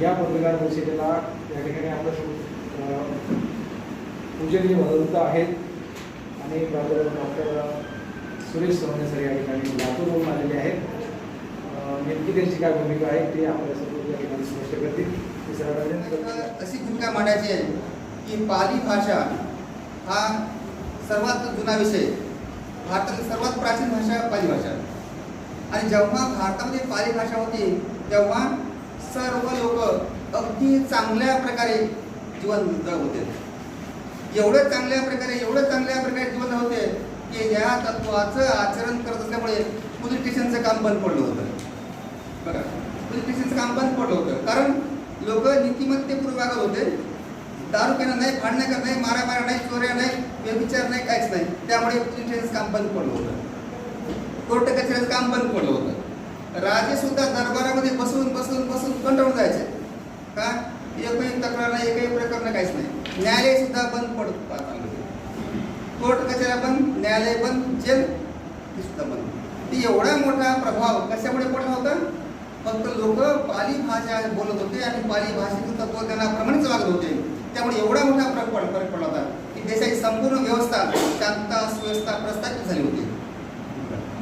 या पत्रकार परिषदेला या ठिकाणी आपलं पूजनीय भगवंत आहेत आणि डॉक्टर सुरेश सोने सर या ठिकाणी लातूरवरून आलेले आहेत. नेमकी त्यांची काय भूमिका आहे ते आपल्यासमोर या ठिकाणी स्पष्ट करतील. अशी भूमिका मांडायची आहे की पाली भाषा हा सर्वात जुना विषय. भारतातील सर्वात प्राचीन भाषा पाली भाषा. आणि जेव्हा भारतामध्ये पाली भाषा होती तेव्हा सर्व लोक अगदी चांगल्या प्रकारे जीवन जगत होते. एवढं चांगल्या प्रकारे एवढं चांगल्या प्रकारे जीवन होते की या तत्वाचं आचरण करत असल्यामुळे पोलीस स्टेशनचं काम बंद पडलं होतं. बघा पोलीस स्टेशनचं काम बंद पडलं होतं. कारण लोक नीतिमत्तेपूर्वक होते. दारू पिणं नाही भांडणं करणं नाही मारा मारा नाही चोऱ्या नाही व्यभिचार नाही काहीच नाही. त्यामुळे पोलीस स्टेशनचं काम बंद पडलं होतं. कोर्ट कचऱ्याचं काम बंद पडलं होतं. राजे सुद्धा दरबारामध्ये बसून बसून बसून कंटाळून जायचे. का? एकही तक्रार नाही एकही प्रकरण काहीच नाही. न्यायालय सुद्धा बंद पडत कोर्ट कचेऱ्या बंद न्यायालय बंद जेल हे सुद्धा बंद. ती एवढा मोठा प्रभाव कशामुळे पडला होता? फक्त लोक पाली भाषा बोलत होते आणि पाली भाषेतून तत्व त्यांना वागत होते. त्यामुळे एवढा मोठा फरक पड फरक पडला होता की देशाची संपूर्ण व्यवस्था शांतता सुव्यवस्था प्रस्थापित झाली होती.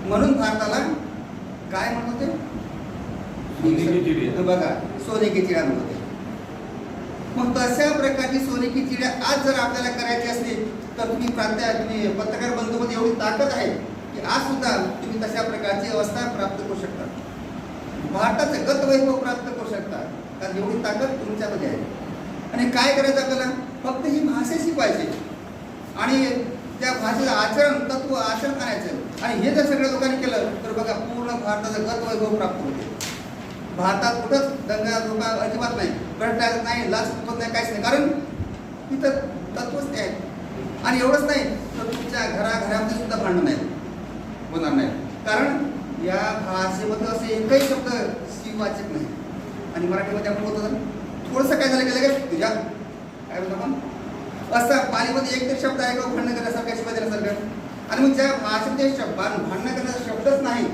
म्हणून भारताला काय म्हणत होते. बघा सोने की चिड्या म्हणत होते. मग तशा प्रकारची सोने की चिड्या आज जर आपल्याला करायची असली तर तुम्ही प्रांत्या तुम्ही पत्रकार बंधूमध्ये एवढी ताकद आहे की आज सुद्धा तुम्ही तशा प्रकारची अवस्था प्राप्त करू शकता. भारताचं गत वैभव प्राप्त करू शकता कारण एवढी ताकद तुमच्यामध्ये आहे. आणि काय करायचं आपल्याला? फक्त ही भाषा शिकवायची. आणि त्या भाषेचं आचरण तत्व आचरण करायचं. आणि हे जर सगळ्या लोकांनी केलं तर बघा पूर्ण भारताचं गत वैभव प्राप्त होते भारतात कुठंच दंगा धोका अजिबात नाही. गट नाही लाच नाही काहीच नाही. कारण तिथं तत्वच ते आहेत. आणि एवढंच नाही तर तुमच्या घराघरामध्ये सुद्धा भांडण नाही. होणार नाही. कारण या भाषेमध्ये असे एकही शब्द शिववाचक नाही. आणि मराठीमध्ये आपण बोलतो थोडंसं काय झालं गेलं का तुझ्या काय बोलतो आपण? असं पालीमध्ये एक तरी शब्द आहे का भांडण करण्यासारखा शिवाय देण्यासारखं आणि मग ज्या भाषेमध्ये शब्द भांडण करण्याचा शब्दच नाही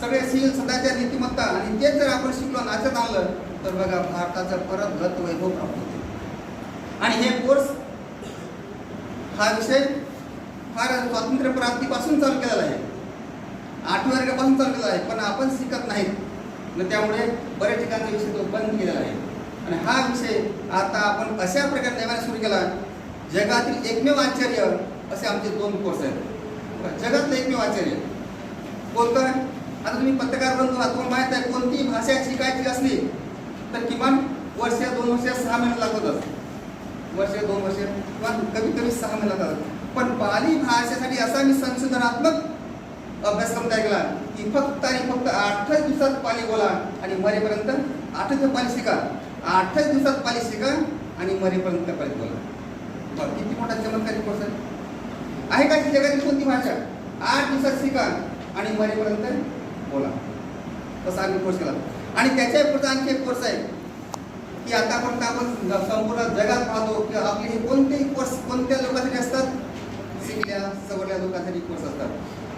सगळे सील सदाच्या नीतिमत्ता आणि तेच जर आपण शिकलो नाचत आणलं तर बघा भारताचं परत गत वैभव प्राप्त होते. आणि हे कोर्स हा विषय फार स्वातंत्र्य प्राप्तीपासून चालू केलेला आहे. आठव्या वर्गापासून चालू केलेला आहे पण आपण शिकत नाहीत. मग त्यामुळे बऱ्याच ठिकाणचा विषय तो बंद केलेला आहे. आणि हा विषय आता आपण अशा प्रकारे नव्याने सुरू केला जगातील एकमेव आचार्य असे आमचे दोन कोर्स आहेत. जगातलं एकमेव आचार्य कोणतं आता तुम्ही पत्रकार बनतो तुम्हाला माहीत आहे कोणतीही भाषा शिकायची असली तर किमान वर्ष दोन वर्ष सहा महिने लागतच वर्ष दोन वर्ष किंवा कमी कमी सहा महिने लागतात. पण पाली भाषेसाठी असा मी संशोधनात्मक अभ्यासक्रम तयार केला की फक्त आणि फक्त आठच दिवसात पाली बोला आणि मरेपर्यंत आठच पाली शिका. आठच दिवसात पाली शिका आणि मरेपर्यंत पाली बोला. किती मोठा चमत्कारी कोर्स आहे आहे का की जगातील कोणती भाषा? आठ दिवसात शिका आणि मरेपर्यंत बोला. तसा आम्ही कोर्स केला. आणि त्याच्या पुढचा आणखी एक कोर्स आहे. की आतापर्यंत आपण संपूर्ण जगात पाहतो की आपले हे कोणतेही कोर्स कोणत्या लोकांसाठी असतात? शिकल्या सवरल्या लोकांसाठी कोर्स असतात.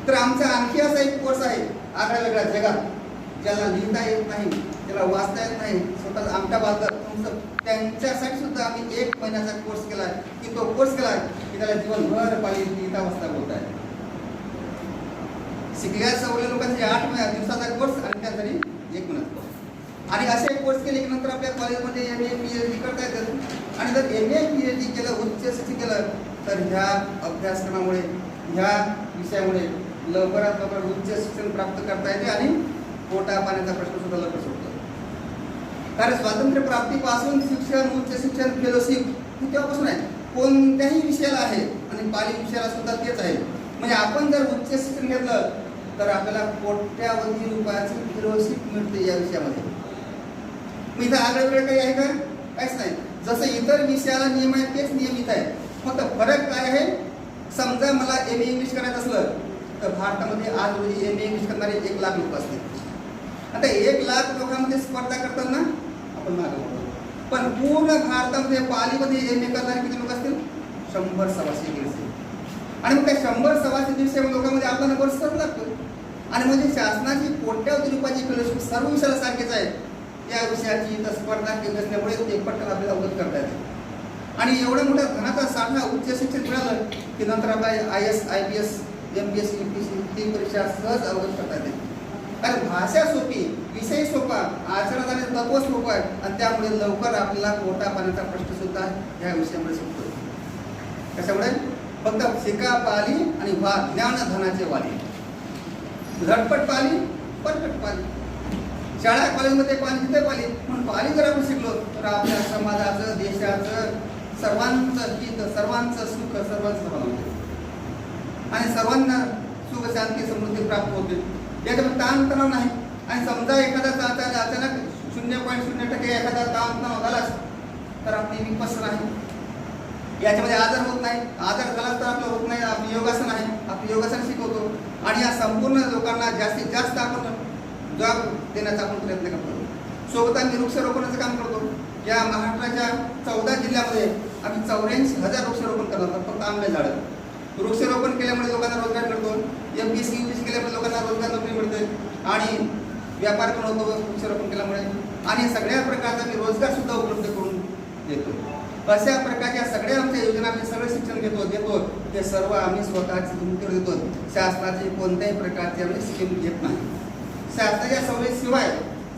तर आमचा आणखी असा एक कोर्स आहे आगळ्या वेगळ्या जगात. ज्याला लिहिता येत नाही. त्याला वाचता येत नाही. स्वतः आमच्या बाबत तुमचं त्यांच्यासाठी सुद्धा आम्ही एक महिन्याचा कोर्स केला की तो कोर्स केला की त्याला जीवनभर पाली लिहिता वाचता बोलत आहे. शिकल्या सवले लोकांसाठी आठ महिन्या दिवसाचा कोर्स आणि त्यासाठी एक महिन्याचा कोर्स आणि असे कोर्स केले की नंतर आपल्या कॉलेजमध्ये M A P H D करता येतात आणि जर M A P H D केलं उच्च शिक्षण केलं तर ह्या अभ्यासक्रमामुळे ह्या विषयामुळे लवकरात लवकर उच्च शिक्षण प्राप्त करता येते आणि पोटा पाण्याचा प्रश्न सुद्धा लवकर सुटतो. कारण स्वातंत्र्य प्राप्तीपासून शिक्षण उच्च शिक्षण फेलोशिप हे तेव्हापासून आहे. कोणत्याही विषयाला आहे आणि पाली विषयाला सुद्धा तेच आहे. म्हणजे आपण जर उच्च शिक्षण घेतलं तर आपल्याला कोट्यावधी रुपयाची फेलोशिप मिळते या विषयामध्ये. मी इथं आगळं वेगळं काही आहे का? काहीच नाही. जसं इतर विषयाला नियम आहेत तेच नियमित आहे. फक्त फरक काय आहे? समजा मला एम ए इंग्लिश करायचं असलं तर भारतामध्ये आज रोजी एम ए इंग्लिश करणारे एक लाख लोक असतील. आता एक लाख लोकांमध्ये स्पर्धा करताना आपण मागे पण पूर्ण भारतामध्ये पालीमध्ये एम ए करणारे किती लोक असतील? शंभर सव्वाशे दीडशे. आणि मग त्या शंभर सव्वाशे दीडशे लोकांमध्ये आपला नंबर सर लागतो. आणि म्हणजे शासनाची कोट्यावधी रुपयाची फेलोशिप सर्व विषयाला सारखीच आहे या विषयाची इथं स्पर्धा केली असल्यामुळे ते पटकन आपल्याला अवगत करता येते. आणि एवढ्या मोठ्या धनाचा साठा उच्च शिक्षण मिळालं की नंतर आपल्याला I S I P S M P S U P C ती परीक्षा सहज अवगत करता येते. कारण भाषा सोपी विषय सोपा आचरणात आणि तत्व सोपं आहे आणि त्यामुळे लवकर आपल्याला पोटा पाण्याचा प्रश्न सुद्धा या विषयामुळे सुटतो. कशामुळे? फक्त शिका पाली आणि वा ज्ञान धनाचे वाली. झटपट पाली पटपट पाली. शाळा कॉलेजमध्ये पाली तिथे पाली. म्हणून पाली जर आपण शिकलो तर आपल्या समाजाचं देशाचं सर्वांचं हित सर्वांचं सुख सर्वांचं भाव होते आणि सर्वांना सुख शांती समृद्धी प्राप्त होते. याच्यामध्ये ताणतणाव नाही. आणि समजा एखादा अचानक अचानक शून्य पॉईंट शून्य टक्के एखादा ताणतणाव झालाच तर आपली विपस नाही याच्यामध्ये आजार होत नाही. आजार झाला तर आपलं होत नाही. आपली योगासन आहे. आपली योगासन शिकवतो. आणि या संपूर्ण लोकांना जास्तीत जास्त आपण जॉब देण्याचा आपण प्रयत्न करतो. सोबत आम्ही वृक्षारोपणाचं काम करतो. या महाराष्ट्राच्या चौदा जिल्ह्यामध्ये आम्ही चौऱ्याऐंशी हजार वृक्षारोपण करत आहोत, फक्त आंबे झाडं वृक्षारोपण केल्यामुळे लोकांना रोजगार मिळतो. M P C U P C केल्यामुळे लोकांना रोजगार नोकरी मिळते. आणि व्यापार पण होतो वृक्षारोपण केल्यामुळे. आणि सगळ्या प्रकारचा मी रोजगार सुद्धा उपलब्ध करून देतो. अशा प्रकारच्या सगळ्या आमच्या योजना आम्ही सगळं शिक्षण घेतो देतो. ते सर्व आम्ही स्वतःची भूमिकेवर देतो. शासनाची कोणत्याही प्रकारची आम्ही स्कीम घेत नाही. शासनाच्या सवयीशिवाय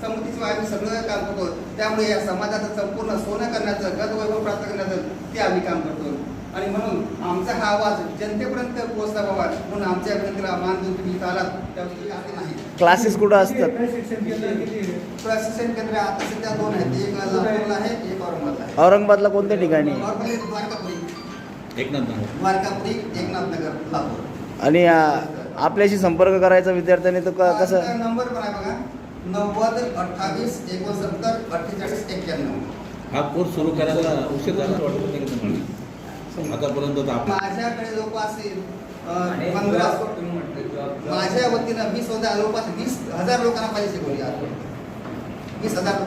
संमतीशिवाय आम्ही सगळं काम करतो. त्यामुळे या समाजाचं संपूर्ण सोनं करण्याचं गत वैभव प्राप्त करण्याचं ते आम्ही काम करतो. आणि म्हणून आमचा हा आवाज जनतेपर्यंत पोहोचला बाबा म्हणून आमच्या विनंतीला मान देऊन तुम्ही आलात त्याबद्दल नाही क्लासेस कुठं असतात? प्रशिक्षण केंद्र आता सध्या दोन आहेत एक लातूरला आहे? एक औरंगाबादला आहे. औरंगाबादला कोणत्या ठिकाणी? द्वारकापुरी. एकनाथ नाव द्वारकापुरी एकनाथ नगर लातूर. आणि आ, आपल्याशी संपर्क करायचा विद्यार्थ्यांनी तर क- कसं? नंबर पण आहे बघा नव्वद अठ्ठावीस एकोणसत्तर अठ्ठेचाळीस एक्क्याण्णव. हा कोर्स सुरू करायला उशीर झाला वाटत. नाही का तुम्हाला आतापर्यंत माझ्याकडे जवळपास पंधरा माझ्या वतीनं वीस हजार जवळपास वीस हजार लोकांना पाहिजे शिकवली. वीस हजार लोकांना